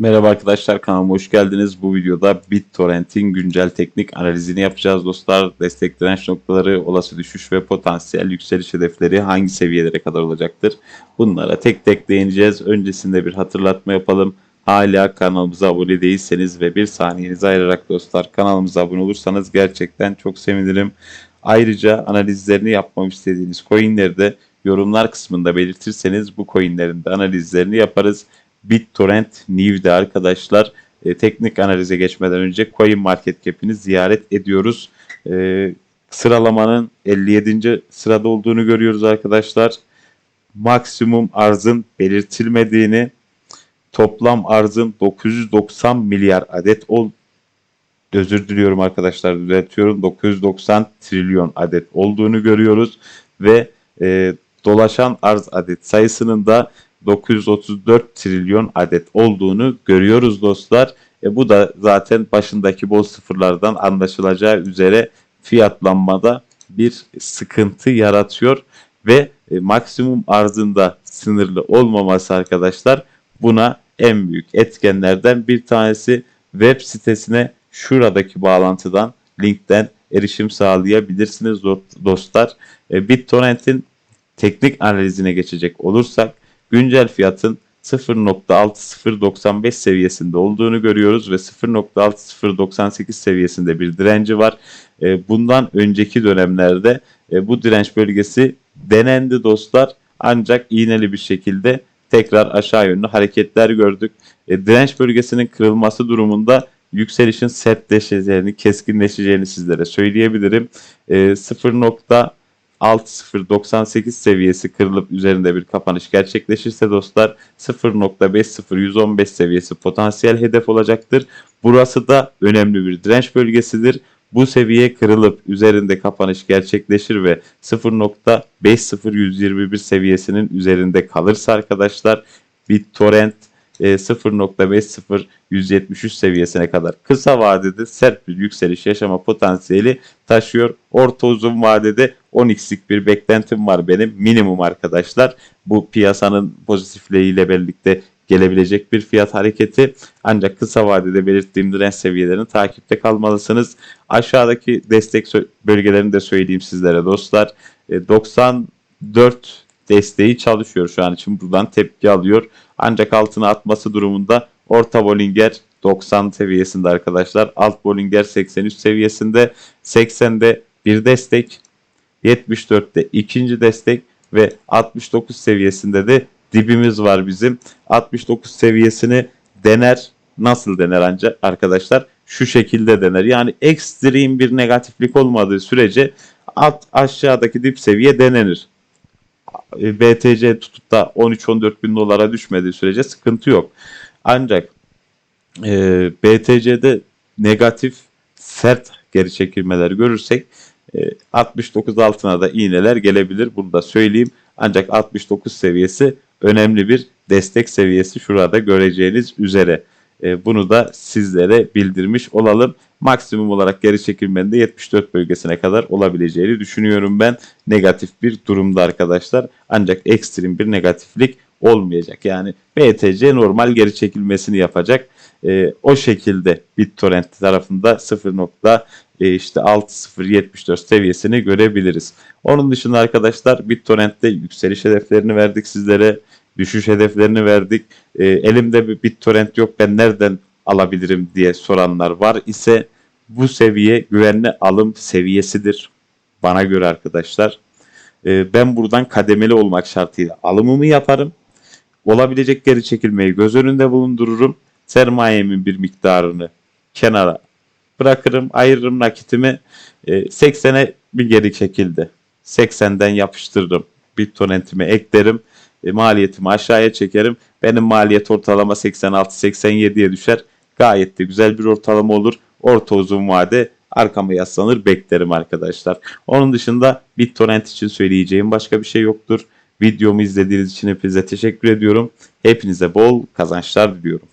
Merhaba arkadaşlar kanalıma hoş geldiniz. Bu videoda BitTorrent'in güncel teknik analizini yapacağız dostlar. Destek direnç noktaları, olası düşüş ve potansiyel yükseliş hedefleri hangi seviyelere kadar olacaktır? Bunlara tek tek değineceğiz. Öncesinde bir hatırlatma yapalım. Hala kanalımıza abone değilseniz ve bir saniyenizi ayırarak dostlar kanalımıza abone olursanız gerçekten çok sevinirim. Ayrıca analizlerini yapmam istediğiniz coinleri de yorumlar kısmında belirtirseniz bu coinlerin de analizlerini yaparız. BitTorrent New'de arkadaşlar e, teknik analize geçmeden önce Coin Market Cap'ini ziyaret ediyoruz. E, sıralamanın 57. sırada olduğunu görüyoruz arkadaşlar. Maksimum arzın belirtilmediğini, toplam arzın 990 milyar adet ol özür diliyorum arkadaşlar düzeltiyorum 990 trilyon adet olduğunu görüyoruz ve e, dolaşan arz adet sayısının da 934 trilyon adet olduğunu görüyoruz dostlar. E bu da zaten başındaki bol sıfırlardan anlaşılacağı üzere fiyatlanmada bir sıkıntı yaratıyor ve e, maksimum arzında sınırlı olmaması arkadaşlar buna en büyük etkenlerden bir tanesi web sitesine şuradaki bağlantıdan linkten erişim sağlayabilirsiniz dostlar. E, BitTorrent'in teknik analizine geçecek olursak güncel fiyatın 0.6095 seviyesinde olduğunu görüyoruz ve 0.6098 seviyesinde bir direnci var. E, bundan önceki dönemlerde e, bu direnç bölgesi denendi dostlar ancak iğneli bir şekilde tekrar aşağı yönlü hareketler gördük. E, direnç bölgesinin kırılması durumunda yükselişin sertleşeceğini, keskinleşeceğini sizlere söyleyebilirim. 0. 6098 seviyesi kırılıp üzerinde bir kapanış gerçekleşirse dostlar 0.50115 seviyesi potansiyel hedef olacaktır. Burası da önemli bir direnç bölgesidir. Bu seviye kırılıp üzerinde kapanış gerçekleşir ve 0.50121 seviyesinin üzerinde kalırsa arkadaşlar BitTorrent 0.50 e, seviyesine kadar kısa vadede sert bir yükseliş yaşama potansiyeli taşıyor. Orta uzun vadede 10x'lik bir beklentim var benim minimum arkadaşlar. Bu piyasanın pozitifliğiyle birlikte gelebilecek bir fiyat hareketi. Ancak kısa vadede belirttiğim direnç seviyelerini takipte kalmalısınız. Aşağıdaki destek bölgelerini de söyleyeyim sizlere dostlar. 94 e, desteği çalışıyor şu an için buradan tepki alıyor. Ancak altına atması durumunda orta Bollinger 90 seviyesinde arkadaşlar. Alt Bollinger 83 seviyesinde. 80'de bir destek. 74'te ikinci destek ve 69 seviyesinde de dibimiz var bizim. 69 seviyesini dener. Nasıl dener ancak arkadaşlar? Şu şekilde dener. Yani ekstrem bir negatiflik olmadığı sürece alt aşağıdaki dip seviye denenir. BTC tutup da 13-14 bin dolara düşmediği sürece sıkıntı yok. Ancak e, BTC'de negatif sert geri çekilmeler görürsek e, 69 altına da iğneler gelebilir. Bunu da söyleyeyim. Ancak 69 seviyesi önemli bir destek seviyesi şurada göreceğiniz üzere. E, bunu da sizlere bildirmiş olalım. Maksimum olarak geri çekilmenin de 74 bölgesine kadar olabileceğini düşünüyorum ben. Negatif bir durumda arkadaşlar. Ancak ekstrem bir negatiflik olmayacak. Yani BTC normal geri çekilmesini yapacak. E, o şekilde BitTorrent tarafında 0. E, işte 6074 seviyesini görebiliriz. Onun dışında arkadaşlar BitTorrent'te yükseliş hedeflerini verdik sizlere düşüş hedeflerini verdik. E, elimde bir BitTorrent yok ben nereden alabilirim diye soranlar var ise bu seviye güvenli alım seviyesidir. Bana göre arkadaşlar. E, ben buradan kademeli olmak şartıyla alımımı yaparım. Olabilecek geri çekilmeyi göz önünde bulundururum. Sermayemin bir miktarını kenara bırakırım, ayırırım nakitimi. E, 80'e bir geri çekildi. 80'den yapıştırırım. BitTorrent'imi eklerim e, maliyetimi aşağıya çekerim. Benim maliyet ortalama 86-87'ye düşer. Gayet de güzel bir ortalama olur. Orta uzun vade arkama yaslanır beklerim arkadaşlar. Onun dışında BitTorrent için söyleyeceğim başka bir şey yoktur. Videomu izlediğiniz için hepinize teşekkür ediyorum. Hepinize bol kazançlar diliyorum.